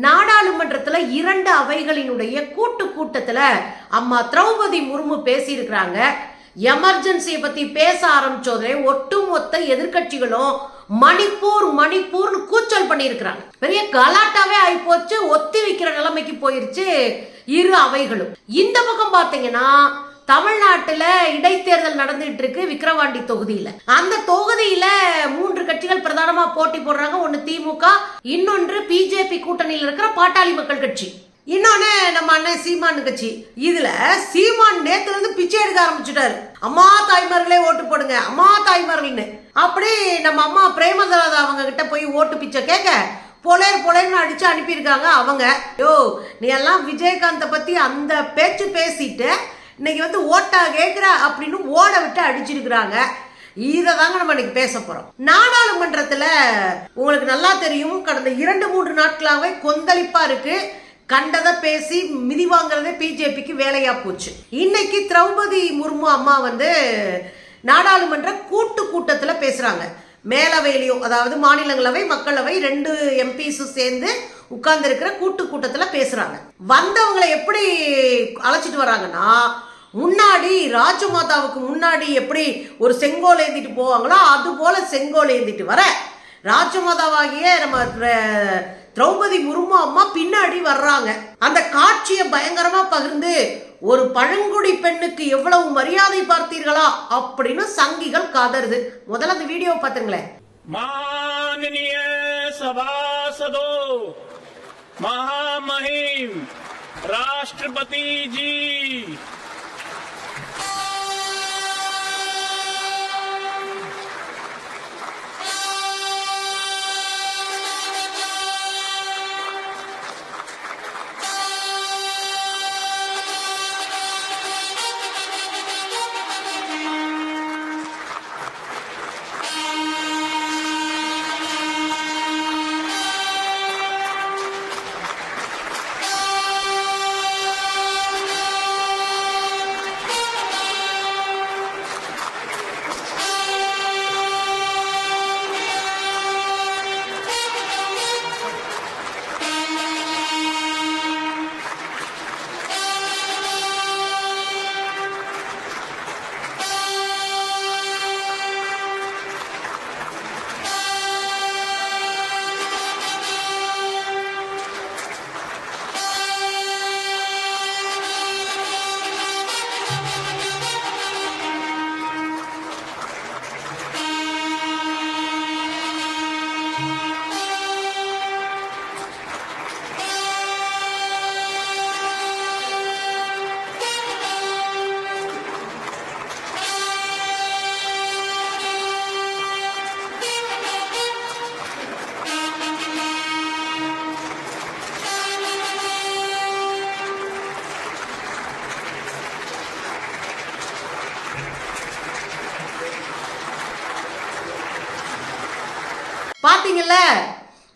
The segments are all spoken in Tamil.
நாடாளுமன்றத்தில் இரண்டு அவைகளினுடைய கூட்டு கூட்டத்தில் அம்மா திரௌபதி முர்மு பேசியிருக்கிறாங்க. எமர்ஜென்சியை பற்றி பேச ஆரம்பிச்சோதே ஒட்டுமொத்த எதிர்க்கட்சிகளும் மணிப்பூர் மணிப்பூர்னு கூச்சல் பண்ணியிருக்கிறாங்க. பெரிய கலாட்டாவே ஆயிப்போச்சு ஒத்தி வைக்கிற நிலைமைக்கு போயிருச்சு இரு அவைகளும். இந்த பக்கம் பார்த்தீங்கன்னா தமிழ்நாட்டுல இடைத்தேர்தல் நடந்துட்டு இருக்கு விக்கிரவாண்டி தொகுதியில. அந்த தொகுதியில மூன்று கட்சிகள் பிரதானமா போட்டி போடுறாங்க. ஒன்று திமுக இன்னொன்று பிஜேபி கூட்டணியில் இருக்கிற பாட்டாளி மக்கள் கட்சி. இன்னொன்னு நம்ம அண்ணன் சீமான் கட்சி. இதுல சீமான் நேத்துல இருந்து பிச்சை எடுக்க ஆரம்பிச்சுட்டாரு. அம்மா தாய்மார்களே ஓட்டு போடுங்க அம்மா தாய்மார்கள்னு. அப்படி நம்ம அம்மா பிரேமதராத அவங்க கிட்ட போய் ஓட்டு பிச்சை கேட்க பொலேர் பொலேர்னு அடிச்சு அனுப்பியிருக்காங்க அவங்க. யோ நீ எல்லாம் விஜயகாந்தை பத்தி அந்த பேச்சு பேசிட்டு இன்னைக்கு வந்து ஓட்டா கேட்குற அப்படின்னு ஓட விட்டு அடிச்சிருக்கிறாங்க. இதை தாங்க நம்ம இன்னைக்கு பேச போகிறோம் நாடாளுமன்றத்தில் உங்களுக்கு நல்லா தெரியும் கடந்த இரண்டு மூன்று நாட்களாகவே கொந்தளிப்பாக இருக்குது கண்டதை பேசி மிதி வாங்குறதே பிஜேபிக்கு வேலையாக போச்சு. இன்னைக்கு திரௌபதி முர்மு அம்மா வந்து நாடாளுமன்ற கூட்டு கூட்டத்தில் பேசுகிறாங்க மேலவையிலையும் அதாவது மாநிலங்களவை மக்களவை ரெண்டு எம்பிஸும் சேர்ந்து உட்கார்ந்துருக்கிற கூட்டு கூட்டத்தில் பேசுகிறாங்க வந்தவங்களை எப்படி அழைச்சிட்டு வராங்கன்னா முன்னாடி ராஜமாதாவுக்கு முன்னாடி எப்படி ஒரு செங்கோல் ஏந்திட்டு போவாங்களோ அது போல செங்கோல் ஏந்திட்டு வர ராஜமாதாவாகிய நம்ம திரௌபதி முர்மு அம்மா பின்னாடி வர்றாங்க. அந்த காட்சியை பயங்கரமா பகிர்ந்து ஒரு பழங்குடி பெண்ணுக்கு எவ்வளவு மரியாதை பார்த்தீர்களா? அப்படின்னு சங்கிகள் காதருது. முதல்ல அந்த வீடியோ பார்த்துங்களேன் மானிய சபாசதோ महामहिम राष्ट्रपति जी।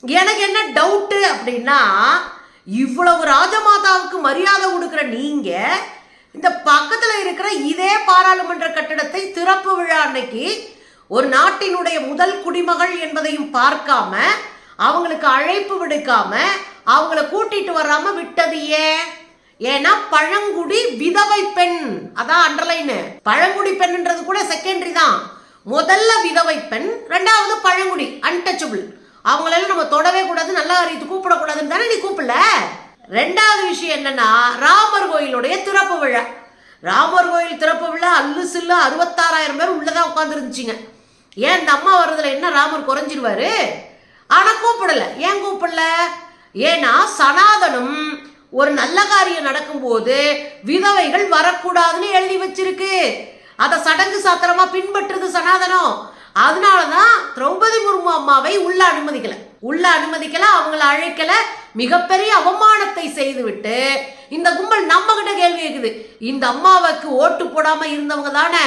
எனக்கு என்ன டவுட்டு அப்படின்னா இவ்வளவு ராஜமாதாவுக்கு மரியாதை கொடுக்குற நீங்க இந்த பக்கத்தில் இருக்கிற இதே பாராளுமன்ற கட்டிடத்தை திறப்பு விழா அன்னைக்கு ஒரு நாட்டினுடைய முதல் குடிமகள் என்பதையும் பார்க்காம அவங்களுக்கு அழைப்பு விடுக்காம அவங்கள கூட்டிட்டு வராம விட்டது ஏன் ஏன்னா பழங்குடி விதவை பெண். அதான் அண்டர்லைனு பழங்குடி பெண்ன்றது கூட செகண்டரி தான். முதல்ல விதவை பெண் ரெண்டாவது பழங்குடி அன்டச்சபிள் அவங்களெல்லாம் நம்ம தொடவே கூடாது நல்ல காரியத்தை கூப்பிடக்கூடாதுன்னு தானே நீ கூப்பிடல? ரெண்டாவது விஷயம் என்னன்னா ராமர் கோயிலுடைய திறப்பு விழா. ராமர் கோயில் திறப்பு விழா அல்லு சில்லு அறுபத்தாறாயிரம் பேர் உள்ளதான் உட்காந்துருந்துச்சிங்க ஏன் இந்த அம்மா வர்றதுல என்ன ராமர் குறைஞ்சிருவாரு? ஆனால் கூப்பிடல. ஏன் கூப்பிடல? ஏன்னா சனாதனம் ஒரு நல்ல காரியம் நடக்கும்போது விதவைகள் வரக்கூடாதுன்னு எழுதி வச்சிருக்கு. அதை சடங்கு சாத்திரமா பின்பற்றுது சனாதனம். அதனால தான் திரௌபதி முர்மு அம்மாவை உள்ள அனுமதிக்கல. உள்ள அனுமதிக்கல அவங்கள அழைக்கல. மிகப்பெரிய அவமானத்தை செய்துவிட்டு இந்த கும்பல் நம்ம கிட்ட கேள்வி கேட்குது இந்த அம்மாவுக்கு ஓட்டு போடாம இருந்தவங்க தானே?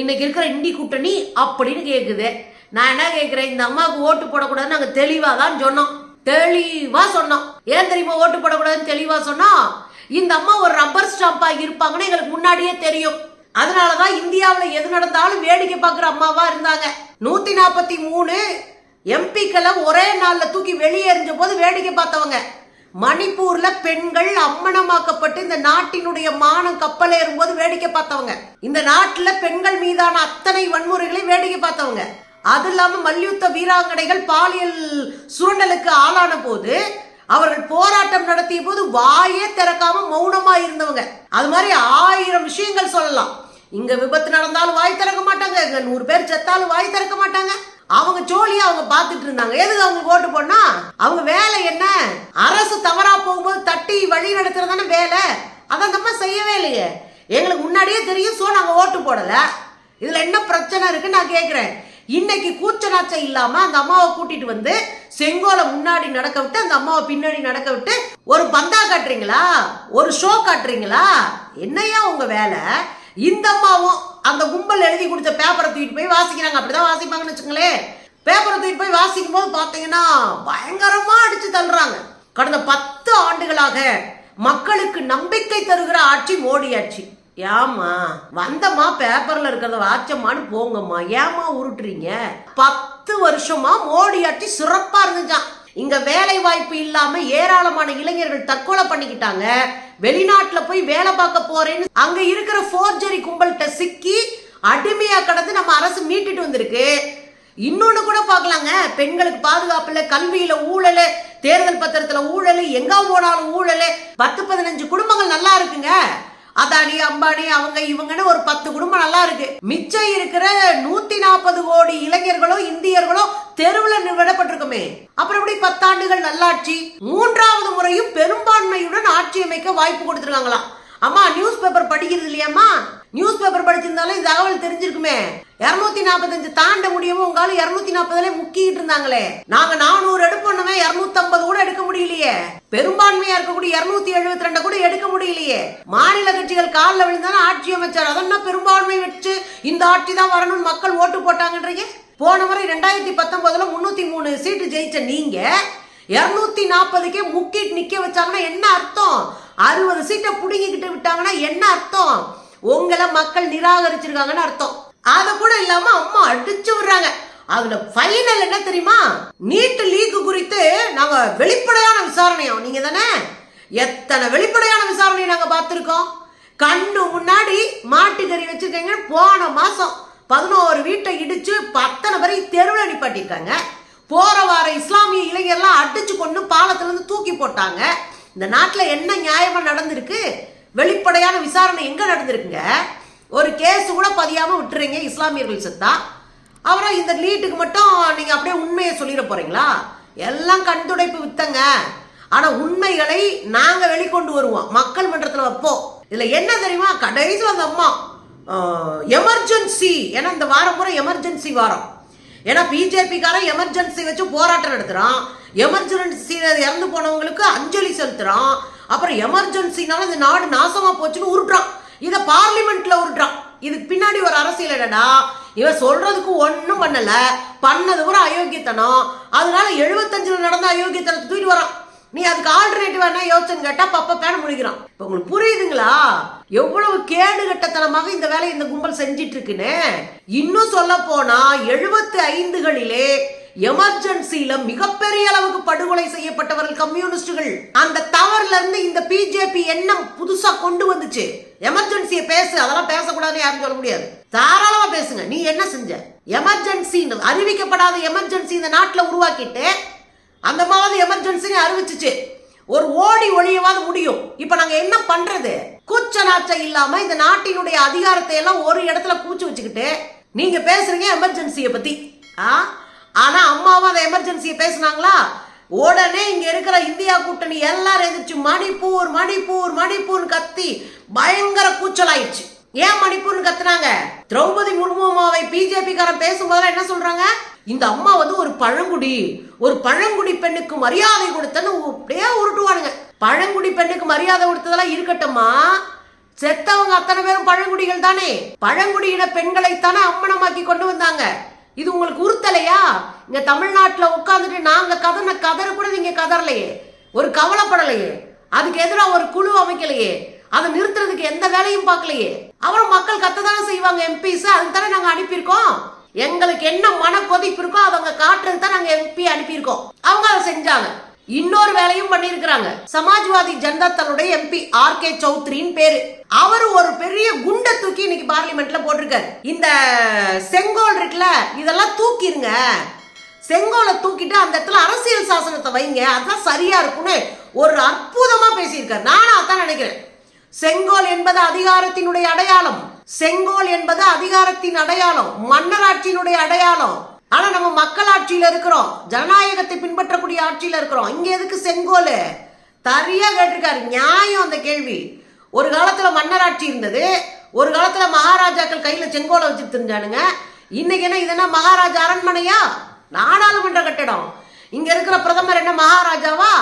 இன்னைக்கு இருக்கிற இண்டி கூட்டணி அப்படின்னு கேட்குது நான் என்ன கேட்குறேன் இந்த அம்மாவுக்கு ஓட்டு போடக்கூடாதுன்னு நாங்கள் தெளிவாக தான் சொன்னோம். தெளிவாக சொன்னோம். ஏன் தெரியுமா ஓட்டு போடக்கூடாதுன்னு தெளிவாக சொன்னோம் இந்த அம்மா ஒரு ரப்பர் ஸ்டாம்பாக இருப்பாங்கன்னு எங்களுக்கு முன்னாடியே தெரியும். அதனாலதான் இந்தியாவில் எது நடந்தாலும் வேடிக்கை பார்க்குற அம்மாவா இருந்தாங்க. நூத்தி நாற்பத்தி மூணு எம்பிக்களை ஒரே நாளில் தூக்கி வெளியே எறிஞ்ச போது வேடிக்கை பார்த்தவங்க. மணிப்பூர்ல பெண்கள் அம்மனமாக்கப்பட்டு இந்த நாட்டினுடைய மானம் கப்பல் ஏறும்போது வேடிக்கை பார்த்தவங்க. இந்த நாட்டுல பெண்கள் மீதான அத்தனை வன்முறைகளையும் வேடிக்கை பார்த்தவங்க. அது இல்லாம மல்யுத்த வீராங்கனைகள் பாலியல் சுரண்டலுக்கு ஆளான போது அவர்கள் போராட்டம் நடத்திய போது வாயே திறக்காம மௌனமா இருந்தவங்க. அது மாதிரி ஆயிரம் விஷயங்கள் சொல்லலாம். இங்க விபத்து நடந்தாலும் வாய் திறக்க மாட்டாங்க. இங்க நூறு பேர் செத்தாலும் வாய் திறக்க மாட்டாங்க. அவங்க ஜோலியா அவங்க பார்த்துட்டு இருந்தாங்க. எதுக்கு அவங்களுக்கு ஓட்டு போனா அவங்க வேலை என்ன? அரசு தவறா போகும்போது தட்டி வழி நடத்துறது தானே வேலை. அதை அந்த அம்மா செய்யவே இல்லையே. எங்களுக்கு முன்னாடியே தெரியும் சோ நாங்க ஓட்டு போடல. இதுல என்ன பிரச்சனை இருக்குன்னு நான் கேக்குறேன். இன்னைக்கு கூச்ச நாச்சம் இல்லாம அந்த அம்மாவை கூட்டிட்டு வந்து செங்கோலை முன்னாடி நடக்க விட்டு அந்த அம்மாவை பின்னாடி நடக்க விட்டு ஒரு பந்தா காட்டுறீங்களா? ஒரு ஷோ காட்டுறீங்களா? என்னையா உங்க வேலை? இந்த அம்மாவும் அந்த கும்பல் எழுதி கொடுத்த பேப்பரை தூக்கிட்டு போய் வாசிக்கிறாங்க. அப்படிதான் வாசிப்பாங்கன்னு வச்சுங்களேன் பேப்பரை தூக்கிட்டு போய் வாசிக்கும் போது பார்த்தீங்கன்னா பயங்கரமா அடிச்சு தள்ளுறாங்க. கடந்த பத்து ஆண்டுகளாக மக்களுக்கு நம்பிக்கை தருகிற ஆட்சி மோடி ஆட்சி. ஏமா வந்தம்மா பேப்பர்ல இருக்கிறத வாச்சம்மான்னு போங்கம்மா. ஏமா உருட்டுறீங்க? பத்து வருஷமா மோடி ஆட்சி சிறப்பா இருந்துச்சான் இங்க வேலை வாய்ப்பு இல்லாம ஏராளமான இளைஞர்கள் தற்கொலை பண்ணிக்கிட்டாங்க. வெளிநாட்டுல போய் வேலை பார்க்க போறேன்னு அங்க இருக்கிற ஃபோர்ஜரி கும்பல்கிட்ட சிக்கி அடிமையா கடந்து நம்ம அரசு மீட்டுட்டு வந்திருக்கு. இன்னொன்னு கூட பார்க்கலாங்க. பெண்களுக்கு பாதுகாப்பு இல்ல கல்வியில ஊழல் தேர்தல் பத்திரத்துல ஊழல் எங்க போனாலும் ஊழல். பத்து பதினஞ்சு குடும்பங்கள் நல்லா இருக்குங்க. அதானி அம்பானி அவங்க இவங்கன்னு ஒரு பத்து குடும்பம் நல்லா இருக்கு. மிச்சம் இருக்கிற நூத்தி நாற்பது கோடி இளைஞர்களோ இந்தியர்களோ தெருவில் விடப்பட்டிருக்குமே அப்புறம் எப்படி பத்தாண்டுகள் நல்லாட்சி? மூன்றாவது முறையும் பெரும்பான்மையுடன் ஆட்சி அமைக்க வாய்ப்பு கொடுத்துருக்காங்களாம். அம்மா நியூஸ் பேப்பர் படிக்கிறது இல்லையாம்மா? நியூஸ் பேப்பர் படிச்சிருந்தாலும் இந்த தகவல் தெரிஞ்சிருக்குமே. இருநூத்தி நாற்பத்தஞ்சு தாண்ட முடியவும் உங்களால இருநூத்தி நாற்பதுல முக்கிட்டு இருந்தாங்களே. நாங்க நானூறு எடுப்போமே இருநூத்தி ஐம்பது கூட எடுக்க முடியலையே. பெரும்பான்மையா இருக்கக்கூடிய இருநூத்தி எழுபத்தி ரெண்டு கூட எடுக்க முடியலையே. மாநில கட்சிகள் காலில் விழுந்தாலும் ஆட்சி அமைச்சர். அதெல்லாம் பெரும்பான்மை வச்சு இந்த ஆட்சி தான் வரணும்னு மக்கள் ஓட்டு போட்டாங்கன்றீங்க? போன முறை ரெண்டாயிரத்தி பத்தொன்பதுல முன்னூத்தி மூணு சீட்டு ஜெயிச்ச நீங்க இருநூத்தி நாற்பதுக்கே முக்கிட்டு நிக்க வச்சாங்கன்னா என்ன அர்த்தம்? அறுபது சீட்டை புடுங்கிக்கிட்டு விட்டாங்கன்னா என்ன அர்த்தம்? உங்களை மக்கள் நிராகரிச்சிருக்காங்கன்னு அர்த்தம். அத கூட இல்லாம அம்மா அடிச்சு விடுறாங்க. அதுல ஃபைனல் என்ன தெரியுமா? நீட் லீக் குறித்து நாங்க வெளிப்படையான விசாரணையோ நீங்க தானே? எத்தனை வெளிப்படையான விசாரணையை நாங்க பார்த்துருக்கோம்? கண்ணு முன்னாடி மாட்டுக்கறி வச்சிருக்கீங்க போன மாசம் பதினோரு வீட்டை இடிச்சு பத்தனை பேரை தெருவில் நிப்பாட்டிருக்காங்க போற வார இஸ்லாமிய இளைஞர்லாம் அடிச்சு கொண்டு பாலத்துல இருந்து தூக்கி போட்டாங்க. இந்த நாட்டுல என்ன நியாயமா நடந்திருக்கு? வெளிப்படையான விசாரணை எங்கே நடந்திருக்குங்க? ஒரு கேஸ் கூட பதியாமல் விட்டுறீங்க இஸ்லாமியர்கள் செத்தா? அப்புறம் இந்த லீட்டுக்கு மட்டும் நீங்கள் அப்படியே உண்மையை சொல்லிட போகிறீங்களா எல்லாம் கண் துடைப்பு வித்தங்க. ஆனால் உண்மைகளை நாங்கள் வெளிக்கொண்டு வருவோம். மக்கள் மன்றத்தில் வைப்போம். இதில் என்ன தெரியுமா? கடைசி அந்த அம்மா எமர்ஜென்சி ஏன்னா இந்த வாரம் பூரா எமர்ஜென்சி வாரம். ஏன்னா பிஜேபிக்காரன் எமர்ஜென்சி வச்சு போராட்டம் நடத்துகிறான் எமர்ஜென்சியில் இறந்து போனவங்களுக்கு அஞ்சலி செலுத்துகிறான் அப்புறம் எமர்ஜென்சினால இந்த நாடு நாசமா போச்சுன்னு உருட்டுறான். இதை பார்லிமெண்ட்ல உருட்டுறான். இதுக்கு பின்னாடி ஒரு அரசியல் என்னடா? இவன் சொல்றதுக்கு ஒன்றும் பண்ணல. பண்ணது கூட அயோக்கியத்தனம். அதனால எழுபத்தஞ்சுல நடந்த அயோக்கியத்தனத்தை தூக்கி வரான். நீ அதுக்கு ஆல்டர்னேட்டிவ் என்ன யோசனை கேட்டா பப்ப பேன முடிக்கிறான். இப்போ உங்களுக்கு புரியுதுங்களா? எவ்வளவு கேடு கட்டத்தனமாக இந்த வேலையை இந்த கும்பல் செஞ்சிட்டு இருக்குன்னு? இன்னும் சொல்ல போனா எழுபத்தி ஐந்துகளிலே எமர்ஜென்சியில மிகப்பெரிய அளவுக்கு படுகொலை செய்யப்பட்டவர்கள் கம்யூனிஸ்டுகள். அந்த தவறுல இருந்து இந்த பிஜேபி எண்ணம் புதுசா கொண்டு வந்துச்சு. எமர்ஜென்சியை பேசு அதெல்லாம் பேசக்கூடாதுன்னு யாரும் சொல்ல முடியாது. தாராளமா பேசுங்க நீ என்ன செஞ்ச? எமர்ஜென்சி அறிவிக்கப்படாத எமர்ஜென்சி இந்த நாட்டில் உருவாக்கிட்டு அந்த மாதிரி எமர்ஜென்சின்னு அறிவிச்சிச்சு. ஒரு ஓடி ஒழியவாது முடியும். இப்ப நாங்க என்ன பண்றது? கூச்ச நாச்சம் இல்லாம இந்த நாட்டினுடைய அதிகாரத்தை எல்லாம் ஒரு இடத்துல கூச்சு வச்சுக்கிட்டு நீங்க பேசுறீங்க எமர்ஜென்சியை பத்தி. ஆ? ஆனால் அம்மாவும் அந்த எமர்ஜென்சியை பேசுனாங்களா? உடனே இங்க இருக்கிற இந்தியா கூட்டணி எல்லாரும் எதிர்த்து மணிப்பூர் மணிப்பூர் மணிப்பூர்னு கத்தி பயங்கர கூச்சலாயிடுச்சு ஏன் மணிப்பூர்னு கத்துனாங்க? திரௌபதி முர்மு அம்மாவை பிஜேபி காரன் பேசும்போதெல்லாம் என்ன சொல்றாங்க? இந்த அம்மா வந்து ஒரு பழங்குடி ஒரு பழங்குடி பெண்ணுக்கு மரியாதை கொடுத்தன்னு அப்படியே உருட்டுவானுங்க. பழங்குடி பெண்ணுக்கு மரியாதை கொடுத்ததெல்லாம் இருக்கட்டும்மா. செத்தவங்க அத்தனை பேரும் பழங்குடிகள் தானே. பழங்குடியின பெண்களைத்தானே அம்மனமாக்கி கொண்டு வந்தாங்க. இது உங்களுக்கு உறுத்தலையா? இங்க தமிழ்நாட்டில் உட்காந்துட்டு நாங்க கதன கதற கூட நீங்க கதறலையே. ஒரு கவலைப்படலையே. அதுக்கு எதிராக ஒரு குழு அமைக்கலையே. அதை நிறுத்துறதுக்கு எந்த வேலையும் பார்க்கலையே. அப்புறம் மக்கள் கத்ததானே செய்வாங்க எம்பிஸ் அதுக்கு தானே நாங்க அனுப்பியிருக்கோம். எங்களுக்கு என்ன மன கொதிப்பு இருக்கோ அதை அவங்க காட்டுறது தான் நாங்க எம்பி அனுப்பியிருக்கோம். அவங்க அதை செஞ்சாங்க. இன்னொரு வேலையும் பண்ணியிருக்கிறாங்க. சமாஜ்வாதி ஜனதா தன்னுடைய எம்பி ஆர் கே சௌத்ரின்னு பேரு. அவர் ஒரு பெரிய குண்டை தூக்கி இன்னைக்கு பார்லிமெண்ட்ல போட்டிருக்காரு. இந்த செங்கோல் இருக்குல்ல இதெல்லாம் தூக்கிருங்க. செங்கோலை தூக்கிட்டு அந்த இடத்துல அரசியல் சாசனத்தை வைங்க. அதான் சரியா இருக்கும்னு ஒரு அற்புதமா பேசியிருக்காரு. நானும் அதான் நினைக்கிறேன். செங்கோல் என்பது அதிகாரத்தினுடைய அடையாளம். செங்கோல் என்பது அதிகாரத்தின் அடையாளம். மன்னராட்சியினுடைய அடையாளம். ஆனால் நம்ம மக்கள் ஆட்சியில் இருக்கிறோம். ஜனநாயகத்தை பின்பற்றக்கூடிய ஆட்சியில் இருக்கிறோம். இங்கே எதுக்கு செங்கோல்? தரியாக கேட்டிருக்காரு. நியாயம் அந்த கேள்வி. ஒரு காலத்தில் மன்னராட்சி இருந்தது. ஒரு காலத்தில் மகாராஜாக்கள் கையில் செங்கோலை வச்சுட்டு தெரிஞ்சானுங்க. இன்னைக்கு என்ன இது மகாராஜா அரண்மனையா? நாடாளுமன்ற கட்டடம். இங்க இருக்கிற பிரதமர் என்ன மகாராஜாவா?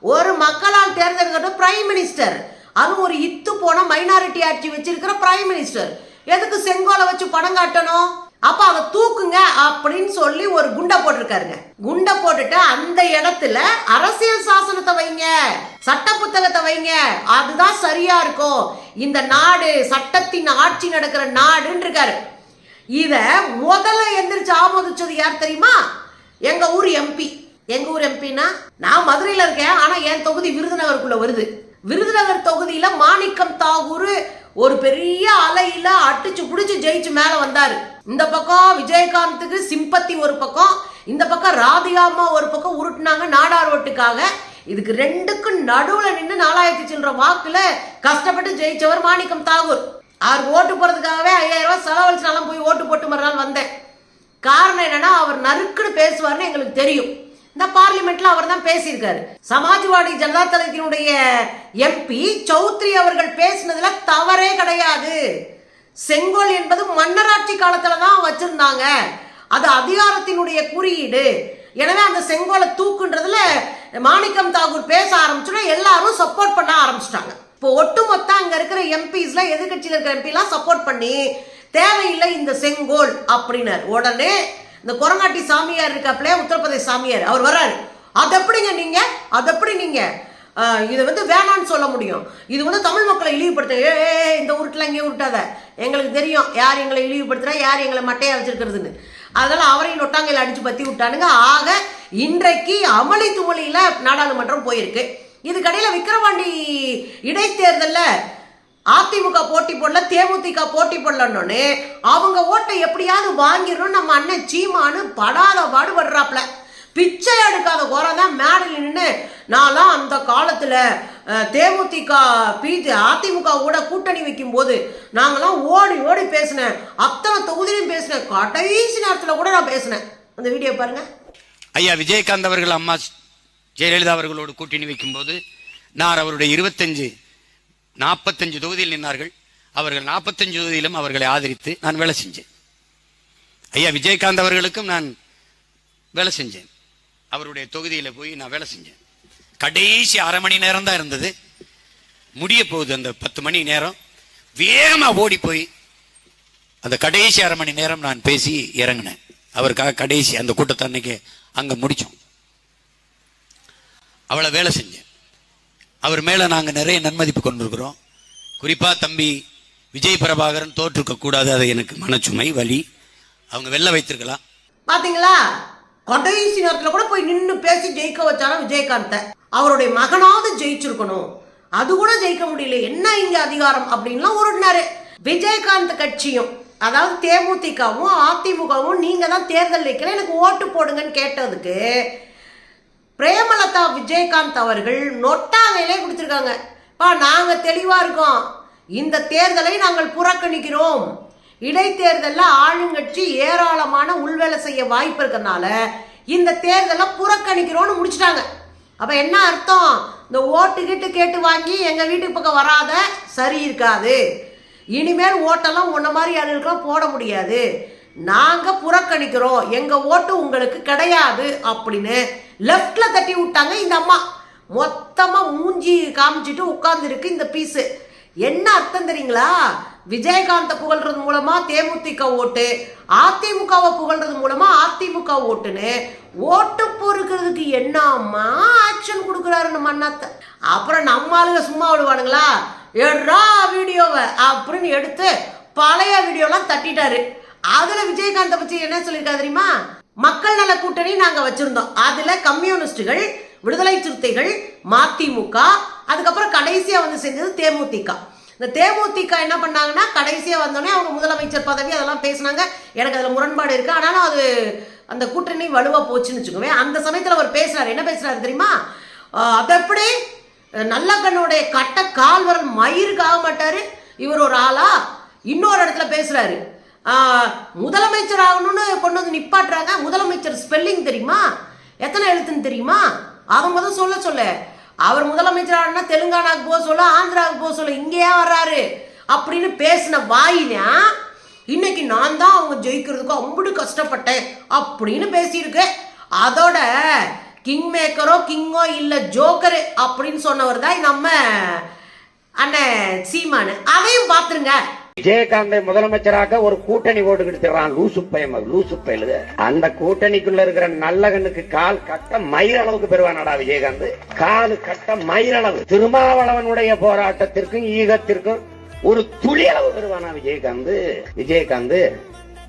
ஒரு மக்களால் தேர்ந்தெடுக்கப்பட்ட பிரைம் மினிஸ்டர் அதுவும் ஒரு இத்து போன மைனாரிட்டி ஆட்சி வச்சிருக்கிற பிரைம் மினிஸ்டர் எதுக்கு செங்கோலை வச்சு படம் காட்டணும்? அப்ப அதை தூக்குங்க அப்படின்னு சொல்லி ஒரு குண்டை போட்டிருக்காருங்க. குண்டை போட்டுட்டு அந்த இடத்துல அரசியல் சாசனத்தை வைங்க சட்ட புத்தகத்தை வைங்க அதுதான் சரியா இருக்கும். இந்த நாடு சட்டத்தின் ஆட்சி நடக்கிற நாடுன்னு இருக்காரு இத முதல்ல எந்திரிச்சு ஆமோதிச்சது யார் தெரியுமா? எங்க ஊர் எம்பி எங்க ஊர் எம்பினா நான் மதுரையில இருக்கேன் ஆனா என் தொகுதி விருதுநகருக்குள்ள வருது. விருதுநகர் தொகுதியில மாணிக்கம் தாகூர் ஒரு பெரிய அலையில அடிச்சு புடிச்சு ஜெயிச்சு மேல வந்தாரு. இந்த பக்கம் விஜயகாந்துக்கு சிம்பத்தி ஒரு பக்கம் இந்த பக்கம் ராதிகாமா ஒரு பக்கம் உருட்டுனாங்க நாடார் ஓட்டுக்காக இதுக்கு ரெண்டுக்கும் நடுவுல நின்று நாலாயிரத்தி சில்லற வாக்குல கஷ்டப்பட்டு ஜெயிச்சவர் மாணிக்கம் தாகூர். அவர் ஓட்டு போறதுக்காகவே ஐயாயிரம் ரூபாய் செலவழிச்சாலும் போய் ஓட்டு போட்டு மறுநாள் வந்தேன். காரணம் என்னன்னா அவர் நறுக்குன்னு பேசுவார்னு எங்களுக்கு தெரியும். இந்த பார்லிமெண்ட்ல அவர் தான் பேசியிருக்காரு. சமாஜ்வாடி ஜனதா தளத்தினுடைய எம்பி சௌத்ரி அவர்கள் பேசினதுல தவறே கிடையாது. செங்கோல் என்பது மன்னராட்சி காலத்துல தான் வச்சிருந்தாங்க. அது அதிகாரத்தினுடைய குறியீடு. எனவே அந்த செங்கோலை தூக்குன்றதுல மாணிக்கம் தாகூர் பேச ஆரம்பிச்சோன்னா எல்லாரும் சப்போர்ட் பண்ண ஆரம்பிச்சிட்டாங்க. இப்போ ஒட்டுமொத்த அங்க இருக்கிற எம்பிஸ்ல எதிர்கட்சியில் இருக்கிற எம்பிலாம் சப்போர்ட் பண்ணி தேவையில்லை இந்த செங்கோல் அப்படின்னார். உடனே இந்த கொரங்காட்டி சாமியார் இருக்காப்ல உத்தரப்பிரதேச சாமியார். அவர் வர்றாரு. அது எப்படிங்க நீங்க? அது எப்படி நீங்க? இதை வந்து வேணான்னு சொல்ல முடியும். இது வந்து தமிழ் மக்களை இழிவுபடுத்த ஏ இந்த உருட்டுலாம் இங்கே உருட்டாத. எங்களுக்கு தெரியும் யார் எங்களை இழிவுபடுத்துறா யார் எங்களை மட்டையா வச்சிருக்கிறதுன்னு. அதனால அவரையும் நொட்டாங்கையில் அடிச்சு பத்தி விட்டானுங்க. ஆக இன்றைக்கு அமளி துமளியில் நாடாளுமன்றம் போயிருக்கு. இதுக்கடையில் விக்கிரவாண்டி இடைத்தேர்தலில் அதிமுக போட்டி போடல தேமுதிக போட்டி போடலன்னு அவங்க ஓட்டை எப்படியாவது வாங்கிடணும் நம்ம அண்ணன் சீமானு படாத பாடுபடுறாப்ல. பிச்சை எடுக்காத குறை தான் மேடையில் நின்று நான்லாம் அந்த காலத்தில் தேமுதிக பிஜி அதிமுக கூட கூட்டணி வைக்கும் போது நாங்களாம் ஓடி ஓடி பேசினேன். அத்தனை தொகுதியிலும் பேசினேன். கடைசி நேரத்தில் கூட நான் பேசினேன். அந்த வீடியோ பாருங்க. ஐயா விஜயகாந்த் அவர்கள் அம்மா ஜெயலலிதா அவர்களோடு கூட்டணி வைக்கும்போது நான் அவருடைய இருபத்தஞ்சு நாற்பத்தஞ்சு தொகுதியில் நின்றார்கள் அவர்கள் நாற்பத்தஞ்சு தொகுதியிலும் அவர்களை ஆதரித்து நான் வேலை செஞ்சேன். ஐயா விஜயகாந்த் அவர்களுக்கும் நான் வேலை செஞ்சேன். அவருடைய தொகுதியில் போய் நான் வேலை செஞ்சேன். கடைசி அரை மணி நேரம் தான் இருந்தது. முடிய போகுது அந்த பத்து மணி நேரம். வேகமாக ஓடி போய் அந்த கடைசி அரை மணி நேரம் நான் பேசி இறங்கினேன். அவருக்காக கடைசி அந்த கூட்டத்தை அன்னைக்கு அங்கே முடித்தோம் அவளை வேலை செஞ்சேன். அவர் மேலே நாங்கள் நிறைய நன்மதிப்பு கொண்டிருக்கிறோம். குறிப்பாக தம்பி விஜய் பிரபாகரன் தோற்றுக்க கூடாது அது எனக்கு மனச்சுமை வலி. அவங்க வெளில வைத்திருக்கலாம். பாத்தீங்களா? கடைசி நேரத்தில் கூட போய் நின்று பேசி ஜெயிக்க வச்சாலும் விஜயகாந்தை. அவருடைய மகனாவது ஜெயிச்சிருக்கணும். அது கூட ஜெயிக்க முடியல. என்ன இங்க அதிகாரம் அப்படின்லாம் உருடினாரு விஜயகாந்த் கட்சியும் அதாவது தேமுதிகவும் அதிமுகவும் நீங்க தான் தேர்தல் வைக்கல எனக்கு ஓட்டு போடுங்கன்னு கேட்டதுக்கு பிரேமலதா விஜயகாந்த் அவர்கள் நொட்டாங்கையிலே கொடுத்துருக்காங்க பா நாங்கள் தெளிவாக இருக்கோம். இந்த தேர்தலை நாங்கள் புறக்கணிக்கிறோம். இடைத்தேர்தலில் ஆளுங்கட்சி ஏராளமான உள்வேலை செய்ய வாய்ப்பு இருக்கறனால இந்த தேர்தலை புறக்கணிக்கிறோன்னு முடிச்சிட்டாங்க. அப்போ என்ன அர்த்தம்? இந்த ஓட்டு கிட்டு கேட்டு வாங்கி எங்கள் வீட்டு பக்கம் வராத சரி இருக்காது. இனிமேல் ஓட்டெல்லாம் உன்ன மாதிரி ஆளுகளுக்கெல்லாம் போட முடியாது. நாங்கள் புறக்கணிக்கிறோம். எங்கள் ஓட்டு உங்களுக்கு கிடையாது அப்படின்னு லெஃப்டில் தட்டி விட்டாங்க இந்த அம்மா. மொத்தமாக மூஞ்சி காமிச்சிட்டு உட்கார்ந்துருக்கு இந்த பீஸு என்ன அர்த்தம் தெரியுங்களா? விஜயகாந்த புகழ்றது மூலமா தேமுதிக ஓட்டு அதிமுகவை புகழ்றது மூலமா அதிமுக ஓட்டுன்னு ஓட்டு பொறுக்கிறதுக்கு என்னம்மா ஆக்ஷன் கொடுக்குறாரு நம்ம அண்ணாத்த அப்புறம் நம்ம ஆளுங்க சும்மா விடுவானுங்களா? எடுறா வீடியோவை அப்படின்னு எடுத்து பழைய வீடியோலாம் தட்டிட்டாரு. அதுல விஜயகாந்தை பற்றி என்ன சொல்லியிருக்காரு தெரியுமா? மக்கள் நல கூட்டணி நாங்க வச்சிருந்தோம். அதுல கம்யூனிஸ்டுகள் விடுதலை சிறுத்தைகள் மதிமுக அதுக்கப்புறம் கடைசியா வந்து செஞ்சது தேமுதிக. இந்த தேமுதிக என்ன பண்ணாங்கன்னா கடைசியா வந்தோடனே அவங்க முதலமைச்சர் பதவி அதெல்லாம் பேசினாங்க. எனக்கு அதுல முரண்பாடு இருக்கு. ஆனாலும் அது அந்த கூட்டணி வலுவா போச்சுன்னு வச்சுக்கோங்க அந்த சமயத்துல அவர் பேசுறாரு. என்ன பேசுறாரு தெரியுமா? அது எப்படி? நல்ல கண்ணுடைய கட்ட கால்வரல் மயிருக்கு ஆக மாட்டாரு. இவர் ஒரு ஆளா? இன்னொரு இடத்துல பேசுறாரு. முதலமைச்சர் ஆகணும்னு கொண்டு வந்து நிப்பாட்டுறாங்க. முதலமைச்சர் ஸ்பெல்லிங் தெரியுமா? எத்தனை எழுத்துன்னு தெரியுமா? அவன் முதல் சொல்ல சொல்ல. அவர் முதலமைச்சர் ஆகணும்னா தெலுங்கானாக்கு போக சொல்ல ஆந்திராவுக்கு போக சொல்ல இங்கேயே வர்றாரு. அப்படின்னு பேசின வாயினா இன்னைக்கு நான் தான் அவங்க ஜெயிக்கிறதுக்கு அம்புடு கஷ்டப்பட்டேன் அப்படின்னு பேசியிருக்கு. அதோட கிங் மேக்கரோ கிங்கோ இல்லை ஜோக்கரு அப்படின்னு சொன்னவர் தான் நம்ம அண்ணன் சீமானு. அதையும் பார்த்துருங்க. விஜயகாந்தை முதலமைச்சராக ஒரு கூட்டணி போட்டுக்கிட்டு லூசு பயம் லூசு பயலுது அந்த கூட்டணிக்குள்ள இருக்கிற நல்லகனுக்கு கால் கட்ட மயிர் அளவுக்கு பெறுவானடா விஜயகாந்த். கால் கட்ட மயிர் அளவு. திருமாவளவனுடைய போராட்டத்திற்கும் ஈகத்திற்கும் ஒரு துளி அளவு பெறுவானா விஜயகாந்த்? விஜயகாந்த்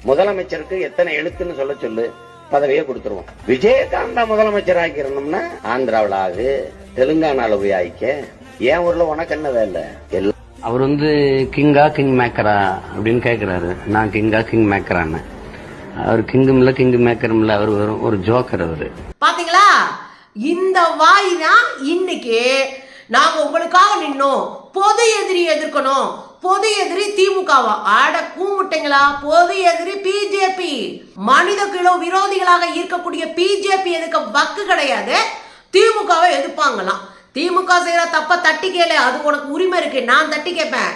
முதலமைச்சருக்கு எத்தனை எழுத்துன்னு சொல்ல சொல்லு. பதவியை கொடுத்துருவோம். விஜயகாந்தா முதலமைச்சர் ஆக்கிரணும்னா ஆந்திராவில் ஆகு தெலுங்கானாவில் போய் ஆயிக்க. என் ஊர்ல உனக்கு என்ன வேலை? எல்லாம் அவர் வந்து கிங்கா கிங் மேக்கரா அப்படின்னு கேட்குறாரு நான் கிங்கா கிங் மேக்கரான்னு அவர் கிங்கும் இல்ல கிங் மேக்கரும் இல்ல அவர் வரும் ஒரு ஜோக்கர் அவரு. பாத்தீங்களா? இந்த வாய் தான் இன்னைக்கு நாங்க உங்களுக்காக நின்னோம். பொது எதிரி எதிர்க்கணும். பொது எதிரி திமுகவா? ஆட கூமுட்டைங்களா? பொது எதிரி பிஜேபி. மனித கிலோ விரோதிகளாக இருக்கக்கூடிய பிஜேபி எதுக்க வக்கு கிடையாது. திமுகவை எதிர்ப்பாங்களாம். திமுக செய்கிற தப்ப தட்டி கேளு. அது உனக்கு உரிமை இருக்கு. நான் தட்டி கேட்பேன்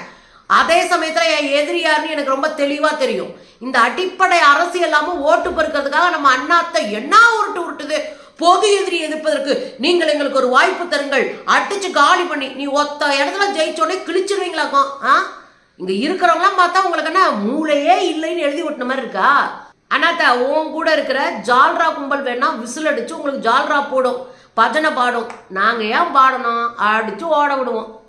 அதே சமயத்தில் என் எதிரி யாருன்னு எனக்கு ரொம்ப தெளிவாக தெரியும். இந்த அடிப்படை அரசியல் இல்லாம ஓட்டு பெருக்கிறதுக்காக நம்ம அண்ணாத்தை என்ன உருட்டு உருட்டுது? பொது எதிரி எதிர்ப்பதற்கு நீங்கள் எங்களுக்கு ஒரு வாய்ப்பு தருங்கள். அடிச்சு காலி பண்ணி நீ ஒத்த இடத்துல ஜெயிச்சோடனே கிழிச்சிருவீங்களாக்கும் ஆ? இங்கே இருக்கிறவங்களாம் பார்த்தா உங்களுக்கு என்ன மூளையே இல்லைன்னு எழுதி விட்ட மாதிரி இருக்கா? அண்ணாத்தா உன் கூட இருக்கிற ஜால்ரா கும்பல் வேணா விசில் அடிச்சு உங்களுக்கு ஜால்ரா போடும். பஜனை பாடும். நாங்கள் ஏன் பாடணும்? அடித்து ஓட விடுவோம்.